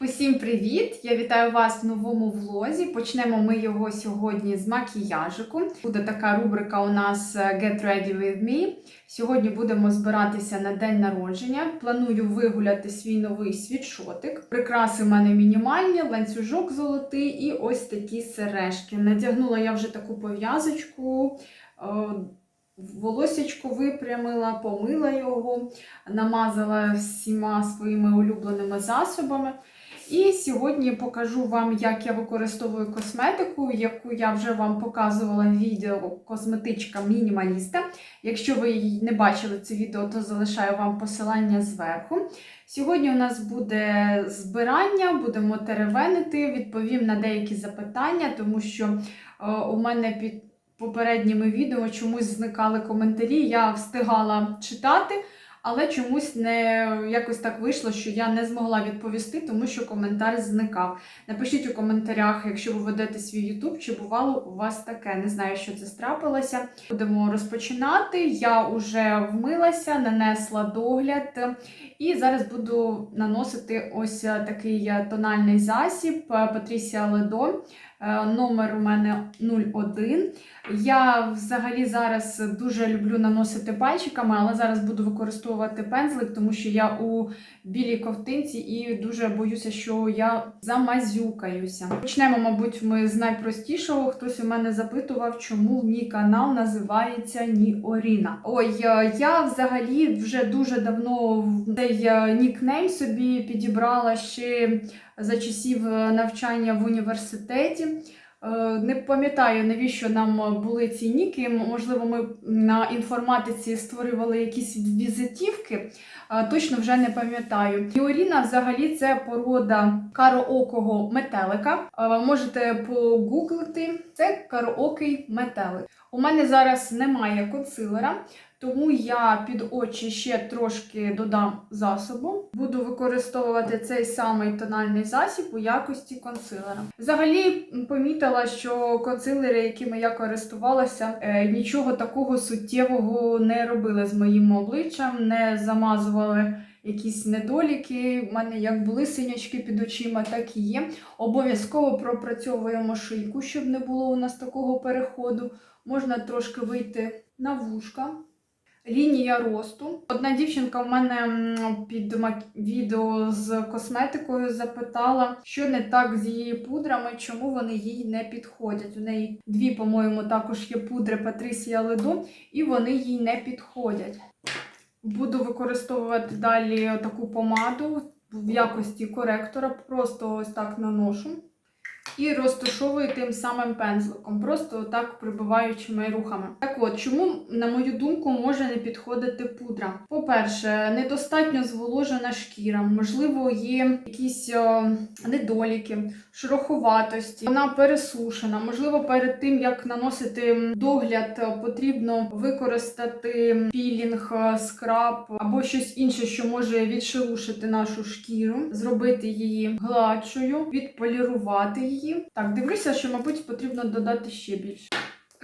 Усім привіт! Я вітаю вас в новому влозі. Почнемо ми його сьогодні з макіяжику. Буде така рубрика у нас е, Get Ready with Me. Сьогодні будемо збиратися на день народження. Планую вигуляти свій новий світшотик. Прикраси в мене мінімальні, ланцюжок золотий і ось такі сережки. Надягнула я вже таку пов'язочку. е, Волосечко випрямила, помила його, намазала всіма своїми улюбленими засобами. І сьогодні покажу вам, як я використовую косметику, яку я вже вам показувала в відео косметичка мінімаліста. Якщо ви не бачили це відео, то залишаю вам посилання зверху. Сьогодні у нас буде збирання, будемо теревенити, відповім на деякі запитання, тому що е, у мене під попередніми відео чомусь зникали коментарі, я встигала читати. Але чомусь не якось так вийшло, що я не змогла відповісти, тому що коментар зникав. Напишіть у коментарях, якщо ви ведете свій YouTube, чи бувало у вас таке. Не знаю, що це страпилося. Будемо розпочинати. Я вже вмилася, нанесла догляд, і зараз буду наносити ось такий тональний засіб Patricia Ледо. Номер у мене 01. Я взагалі зараз дуже люблю наносити пальчиками, але зараз буду використовувати пензлик, тому що я у білій ковтинці і дуже боюся, що я замазюкаюся. Почнемо, мабуть, ми з найпростішого. Хтось у мене запитував, чому мій канал називається Ніоріна. Ой, е, я взагалі вже дуже давно цей е, нікнейм собі підібрала ще за часів е, навчання в університеті. Не пам'ятаю, навіщо нам були ці ніки. Можливо, ми на інформатиці створювали якісь візитівки. Точно вже не пам'ятаю. Іоріна взагалі це порода кароокого метелика. Можете погуглити. Це кароокий метелик. У мене зараз немає консилера, тому я під очі ще трошки додам засобу. Буду використовувати цей самий тональний засіб у якості консилера. Взагалі помітила, що консилери, якими я користувалася, е, нічого такого суттєвого не робили з моїм обличчям, не замазували. Якісь недоліки, у мене як були синячки під очима, так і є. Обов'язково пропрацьовуємо шийку, щоб не було у нас такого переходу. Можна трошки вийти на вушка. Лінія росту. Одна дівчинка в мене під відео з косметикою запитала, що не так з її пудрами, чому вони їй не підходять. У неї дві, по-моєму, також є пудри Патрісія Ледо, і вони їй не підходять. Буду використовувати далі таку помаду в якості коректора, просто ось так наношу. І розташовую тим самим пензликом, просто так прибиваючими рухами. Так от, чому, на мою думку, може не підходити пудра? По-перше, недостатньо зволожена шкіра, можливо, є якісь о, недоліки, шероховатості, вона пересушена. Можливо, перед тим, як наносити догляд, потрібно використати пілінг, скраб або щось інше, що може відшелушити нашу шкіру, зробити її гладшою, відполірувати її. Так, дивлюся, що, мабуть, потрібно додати ще більше.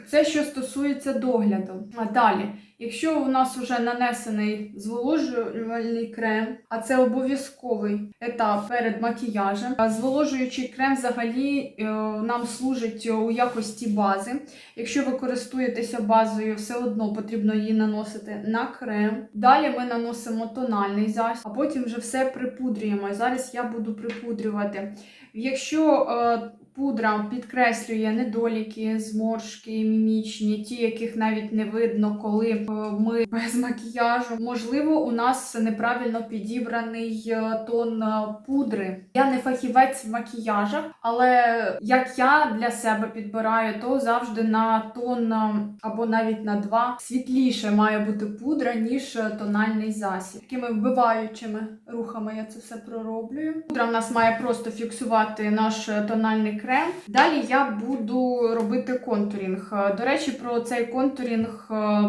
Це що стосується догляду. А далі, якщо у нас вже нанесений зволожувальний крем, а це обов'язковий етап перед макіяжем, зволожуючий крем взагалі е, нам служить у якості бази. Якщо ви користуєтеся базою, все одно потрібно її наносити на крем. Далі ми наносимо тональний засіб, а потім вже все припудрюємо. Зараз я буду припудрювати. Якщо е, пудра підкреслює недоліки, зморшки, мімічні, ті, яких навіть не видно, коли е, ми без макіяжу. Можливо, у нас неправильно підібраний е, тон е, пудри. Я не фахівець в макіяжах, але як я для себе підбираю, то завжди на тон або навіть на два світліше має бути пудра, ніж тональний засіб. Такими вбиваючими рухами я це все пророблюю. Пудра в нас має просто фіксувати наш тональний крем. Далі я буду робити контурінг. До речі, про цей контурінг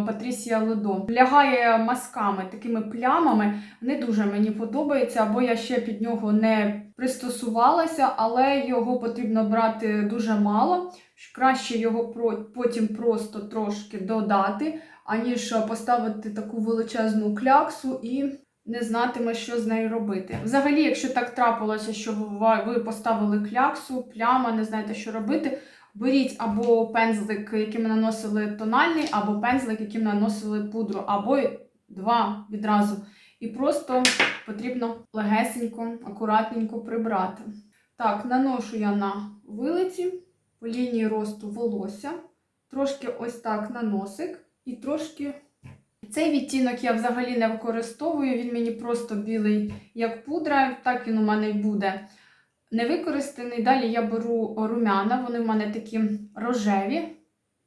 Патрісія Ледо. Лягає масками, такими плямами. Не дуже мені подобається, або я ще під нього не пристосувалася, але його потрібно брати дуже мало. Краще його потім просто трошки додати, аніж поставити таку величезну кляксу і не знатиме, що з нею робити. Взагалі, якщо так трапилося, що ви- ви поставили кляксу, пляма, не знаєте, що робити, беріть або пензлик, яким наносили тональний, або пензлик, яким наносили пудру, або два відразу. І просто потрібно легесенько, акуратненько прибрати. Так, наношу я на вилиці по лінії росту волосся, трошки ось так на носик і трошки. Цей відтінок я взагалі не використовую, він мені просто білий як пудра, так він у мене й буде не використаний. Далі я беру румяна, вони в мене такі рожеві.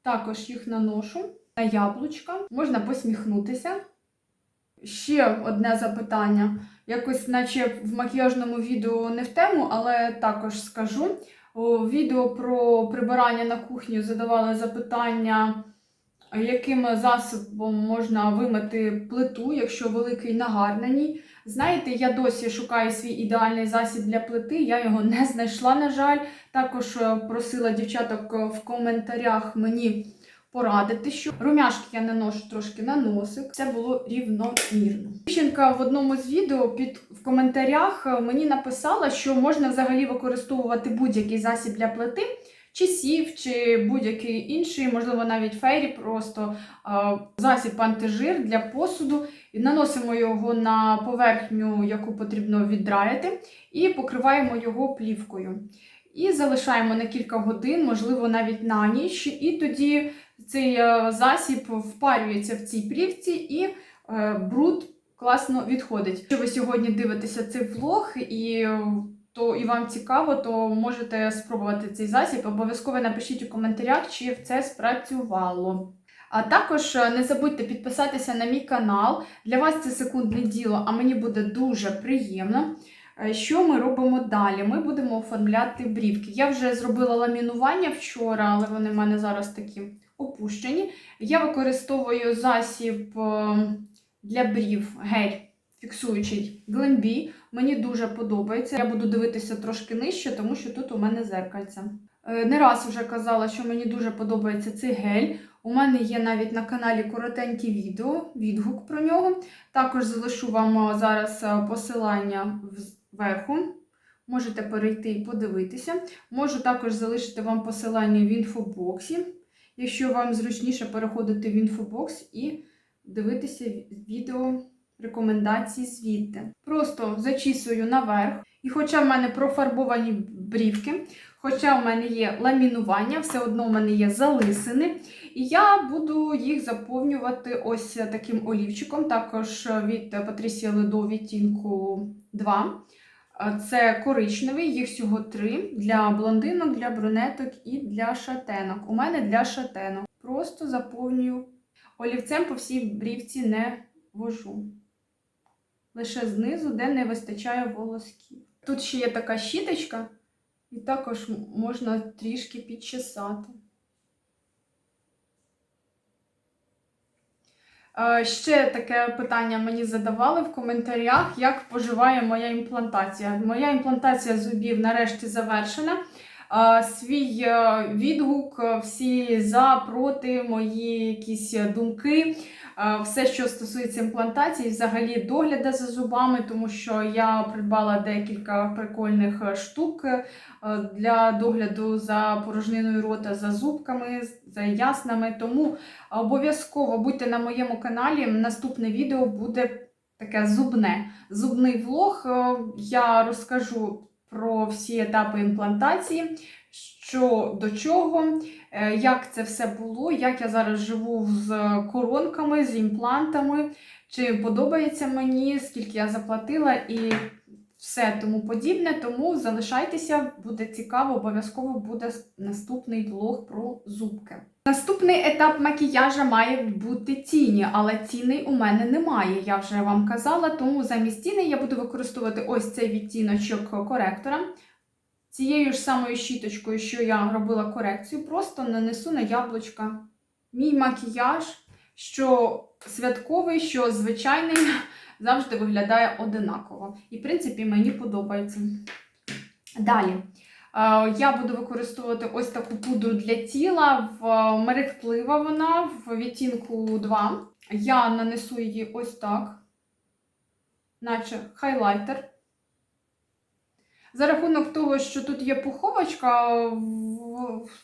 Також їх наношу на яблучка. Можна посміхнутися. Ще одне запитання. Якось, наче в макіяжному відео не в тему, але також скажу. У відео про прибирання на кухні задавали запитання, яким засобом можна вимити плиту, якщо великий нагар на ній. Знаєте, я досі шукаю свій ідеальний засіб для плити, я його не знайшла, на жаль. Також е, просила дівчаток е, в коментарях мені порадити, що румяшки я наношу трошки на носик. Це було рівномірно. Дівчинка в одному з відео під в коментарях е, мені написала, що можна взагалі використовувати будь-який засіб для плити. Чи сів, чи будь-який інший, можливо, навіть фейрі, просто засіб антижир для посуду. Наносимо його на поверхню, яку потрібно віддраїти, і покриваємо його плівкою. І залишаємо на кілька годин, можливо, навіть на ніч. І тоді цей е, засіб впарюється в цій плівці і е, бруд класно відходить. Якщо ви сьогодні дивитеся цей влог і е, то і вам цікаво, то можете спробувати цей засіб. Обов'язково напишіть у коментарях, чи це спрацювало. А також е, не забудьте підписатися на мій канал. Для вас це секундне діло, а мені буде дуже приємно. Е, Що ми робимо далі? Ми будемо оформляти брівки. Я вже зробила ламінування вчора, але вони в мене зараз такі опущені. Я використовую засіб е, для брів гель фіксуючий Glambi. Мені дуже подобається. Я буду дивитися трошки нижче, тому що тут у мене зеркальце. Е, Не раз вже казала, що мені дуже подобається цей гель. У мене є навіть на каналі коротеньке відео, відгук про нього. Також залишу вам е, зараз е, посилання зверху. Можете перейти і подивитися. Можу також залишити вам посилання в інфобоксі, якщо вам зручніше переходити в інфобокс і дивитися відео рекомендації звідти. Просто зачісую наверх. І хоча в мене профарбовані брівки, хоча в мене є ламінування, все одно в мене є залисини. І я буду їх заповнювати ось таким олівчиком, також від Patricia Ledo відтінку 2. Це коричневий, їх всього три для блондинок, для брюнеток і для шатенок. У мене для шатенок. Просто заповнюю олівцем по всій брівці не вожу. Лише знизу, де не вистачає волосків. Тут ще є така щіточка, і також можна трішки підчесати. Ще таке питання мені задавали в коментарях, як поживає моя імплантація. Моя імплантація зубів нарешті завершена. Свій е, відгук, е, всі за, проти, мої якісь думки, е, все, що стосується імплантації, взагалі догляду за зубами, тому що я придбала декілька прикольних штук для догляду за порожниною рота, за зубками, за яснами. Тому обов'язково будьте на моєму каналі. Наступне відео буде таке зубне. Зубний влог. Я розкажу про всі етапи імплантації, що до чого, е, як це все було, як я зараз живу з коронками, з імплантами, чи подобається мені, скільки я заплатила і все тому подібне. Тому залишайтеся, буде цікаво, обов'язково буде наступний влог про зубки. Наступний етап макіяжа має бути тіні, але тіней у мене немає, я вже вам казала, тому замість тіней я буду використовувати ось цей відтіночок коректора. Цією ж самою щіточкою, що я робила корекцію, просто нанесу на яблучка мій макіяж, що святковий, що звичайний, завжди виглядає одинаково. І, в принципі, мені подобається. Далі. Е, Я буду використовувати ось таку пудру для тіла в мерехтлива вона в відтінку 2. Я нанесу її ось так. наче хайлайтер. За рахунок того, що тут є пуховочка,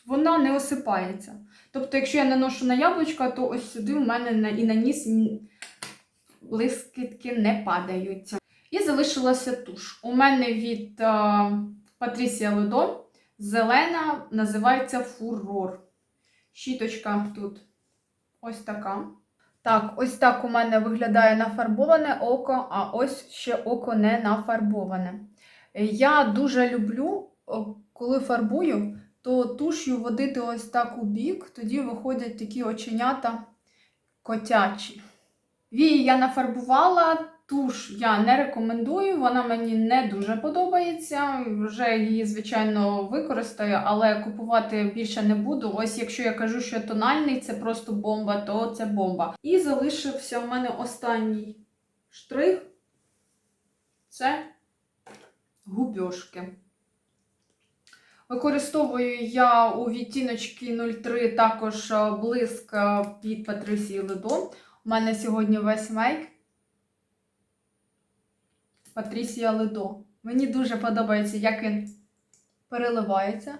вона не осипається. Тобто, якщо я наношу на яблучка, то ось сюди в мене і на ніс блискітки не падають. І залишилася туш. У мене від Патрісія Ледо зелена називається фурор. Щіточка тут ось така. Так, ось так у мене виглядає нафарбоване око, а ось ще око не нафарбоване. Я дуже люблю, коли фарбую, то туш'ю водити ось так у бік, тоді виходять такі оченята котячі. Вії я нафарбувала, туш я не рекомендую, вона мені не дуже подобається. Вже її, звичайно, використаю, але купувати більше не буду. Ось якщо я кажу, що тональний це просто бомба, то це бомба. І залишився у мене останній штрих це губьошки. Використовую я у відтіночки 03 також е, блиск е, від Патрисії Ледо. У мене сьогодні весь мейк Патрісія Ледо. Мені дуже подобається, як він переливається.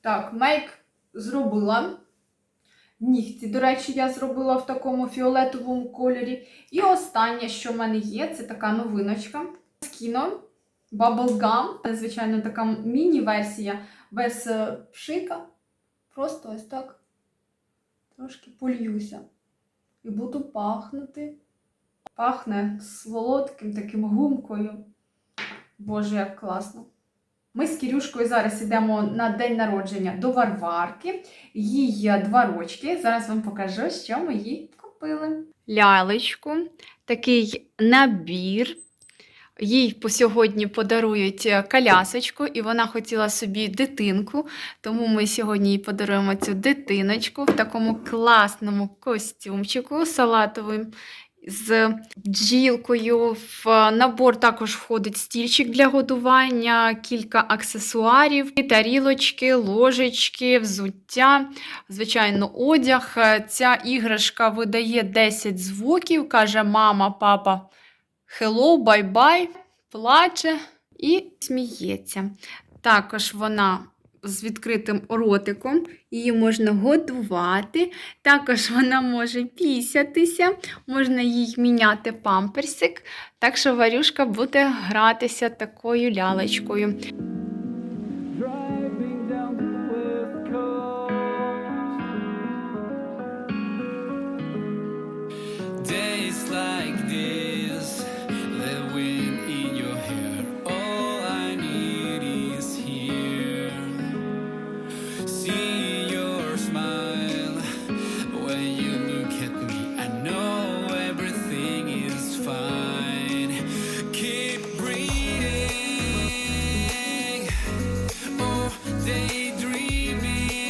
Так, мейк зробила. Нігті, до речі, я зробила в такому фіолетовому кольорі. І останнє, що в мене є, це така новиночка. З кіно Bubblegum. Звичайно, така міні-версія без е, пшика. Просто ось так трошки польюся. І буду пахнути. Пахне солодким таким гумкою. Боже, як класно. Ми з Кірюшкою зараз йдемо на день народження до Варварки. Їй є два рочки. Зараз вам покажу, що ми їй купили. Лялечку, такий набір. Їй по сьогодні подарують е, колясочку, і вона хотіла собі дитинку. Тому ми сьогодні їй подаруємо цю дитиночку в такому класному костюмчику салатовим з бджілкою. В набор також входить стільчик для годування, кілька аксесуарів, тарілочки, ложечки, взуття, звичайно, одяг. Ця іграшка видає 10 звуків, каже мама, папа. Hello, bye-bye, плаче і сміється. Також вона з відкритим ротиком, її можна годувати. Також вона може пісятися, можна їй міняти памперсик. Так що Варюшка буде гратися такою лялечкою.